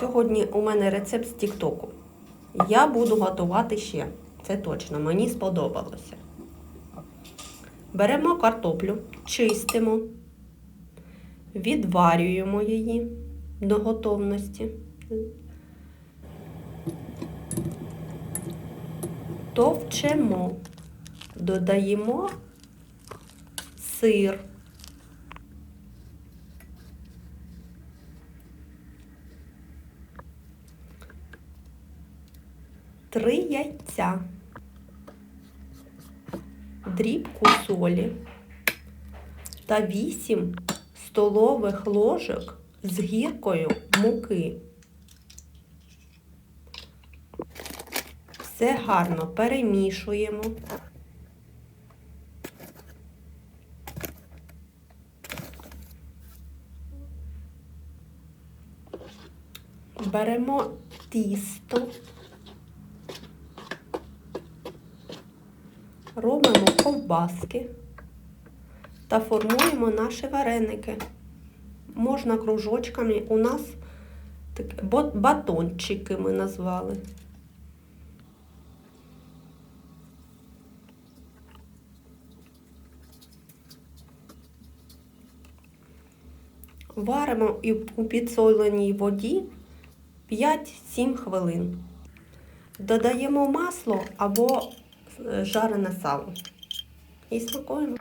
Сьогодні у мене рецепт з Тіктоку. Я буду готувати ще. Це точно, мені сподобалося. Беремо картоплю, чистимо, відварюємо її до готовності. Товчемо, додаємо сир. Три яйця, дрібку солі та 8 столових ложок з гіркою муки. Все гарно перемішуємо. Беремо тісто, робимо ковбаски та формуємо наші вареники. Можна кружочками, у нас так, батончики ми назвали. Варимо у підсоленій воді 5-7 хвилин. Додаємо масло або жарене сало. І смакуємо.